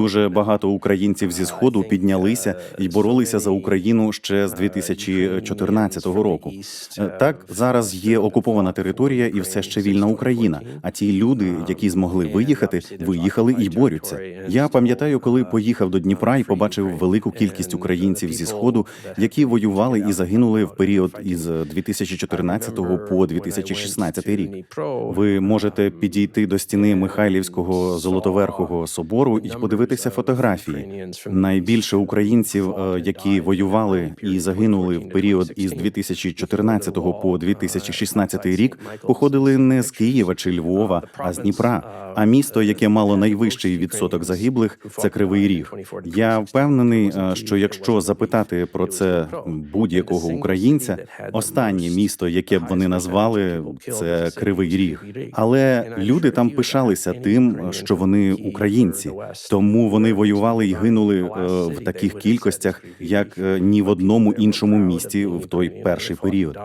Дуже багато українців зі сходу піднялися і боролися за Україну ще з 2014 року. Е, Так, зараз є окупована територія і все ще вільна Україна. А ті люди, які змогли виїхати, виїхали і борються. Я пам'ятаю, коли поїхав до Дніпра і побачив велику кількість українців зі сходу, які воювали і загинули в період із 2014 по 2016 рік. Ви можете підійти до стіни Михайлівського золотоверхого собору і подивитися фотографії. Найбільше українців, е, які воювали і загинули в період із 2014 по 2016 рік, походили не з Києва чи Львова, а з Дніпра. А місто, яке мало найвищий відсоток загиблих, це Кривий Ріг. Я впевнений, е, що якщо запитати про це будь-якого українця, останнє місто, яке б вони назвали, це Кривий Ріг. Але люди там пишалися тим, що вони українці, тому вони воювали і гинули е, в таких кількостях, як е, ні в одному іншому місті в той перший період.